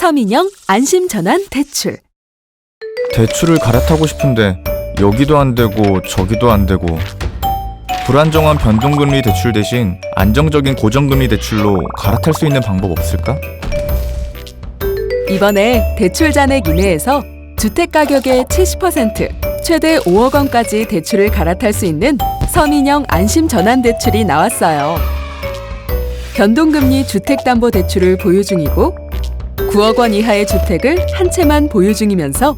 서민영 안심전환 대출. 대출을 갈아타고 싶은데 여기도 안 되고 저기도 안 되고 불안정한 변동금리 대출 대신 안정적인 고정금리 대출로 갈아탈 수 있는 방법 없을까? 이번에 대출 잔액 이내에서 주택 가격의 70% 최대 5억 원까지 대출을 갈아탈 수 있는 서민형 안심 전환 대출이 나왔어요. 변동금리 주택담보대출을 보유 중이고 9억 원 이하의 주택을 한 채만 보유 중이면서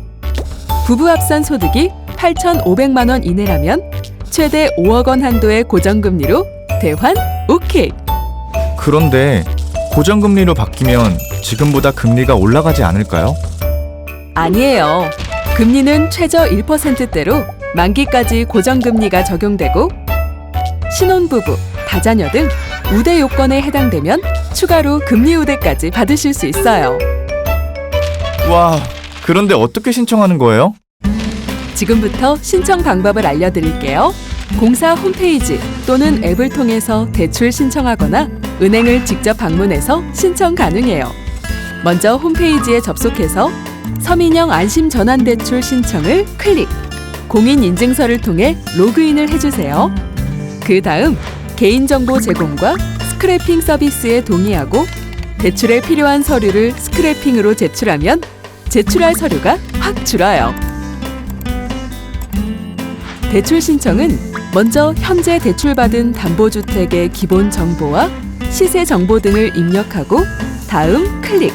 부부 합산 소득이 8,500만 원 이내라면 최대 5억 원 한도의 고정금리로 대환 오케이. 그런데 고정금리로 바뀌면 지금보다 금리가 올라가지 않을까요? 아니에요. 금리는 최저 1%대로 만기까지 고정금리가 적용되고 신혼부부, 다자녀 등 우대 요건에 해당되면 추가로 금리 우대까지 받으실 수 있어요. 와, 그런데 어떻게 신청하는 거예요? 지금부터 신청 방법을 알려드릴게요. 공사 홈페이지 또는 앱을 통해서 대출 신청하거나 은행을 직접 방문해서 신청 가능해요. 먼저 홈페이지에 접속해서 서민형 안심 전환 대출 신청을 클릭. 공인 인증서를 통해 로그인을 해주세요. 그 다음 개인정보 제공과 스크래핑 서비스에 동의하고 대출에 필요한 서류를 스크래핑으로 제출하면 제출할 서류가 확 줄어요. 대출 신청은 먼저 현재 대출받은 담보주택의 기본 정보와 시세 정보 등을 입력하고 다음 클릭.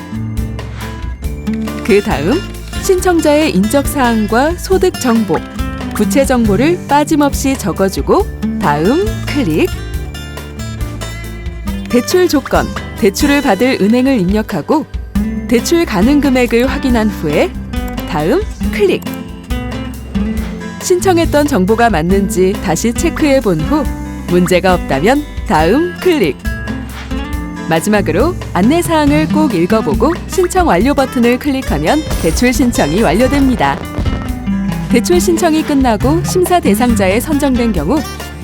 그 다음 신청자의 인적 사항과 소득 정보, 구체 정보를 빠짐없이 적어주고 다음 클릭. 대출 조건, 대출을 받을 은행을 입력하고 대출 가능 금액을 확인한 후에 다음 클릭. 신청했던 정보가 맞는지 다시 체크해 본 후 문제가 없다면 다음 클릭. 마지막으로 안내 사항을 꼭 읽어보고 신청 완료 버튼을 클릭하면 대출 신청이 완료됩니다. 대출 신청이 끝나고 심사 대상자에 선정된 경우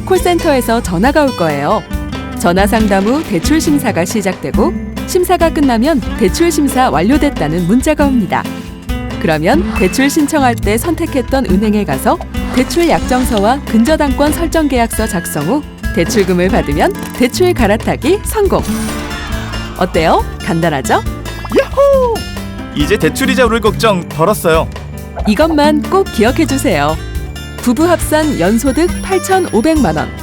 콜센터에서 전화가 올 거예요. 전화 상담 후 대출 심사가 시작되고 심사가 끝나면 대출 심사 완료됐다는 문자가 옵니다. 그러면 대출 신청할 때 선택했던 은행에 가서 대출 약정서와 근저당권 설정 계약서 작성 후 대출금을 받으면 대출 갈아타기 성공. 어때요? 간단하죠? 이제 대출 이자 오를 걱정 덜었어요. 이것만 꼭 기억해 주세요. 부부 합산 연소득 8,500만 원.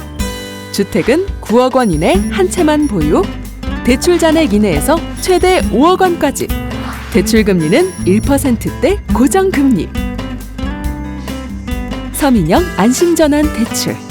주택은 9억 원 이내 한 채만 보유. 대출 잔액 이내에서 최대 5억 원까지. 대출 금리는 1%대 고정 금리. 서민영 안심전환 대출.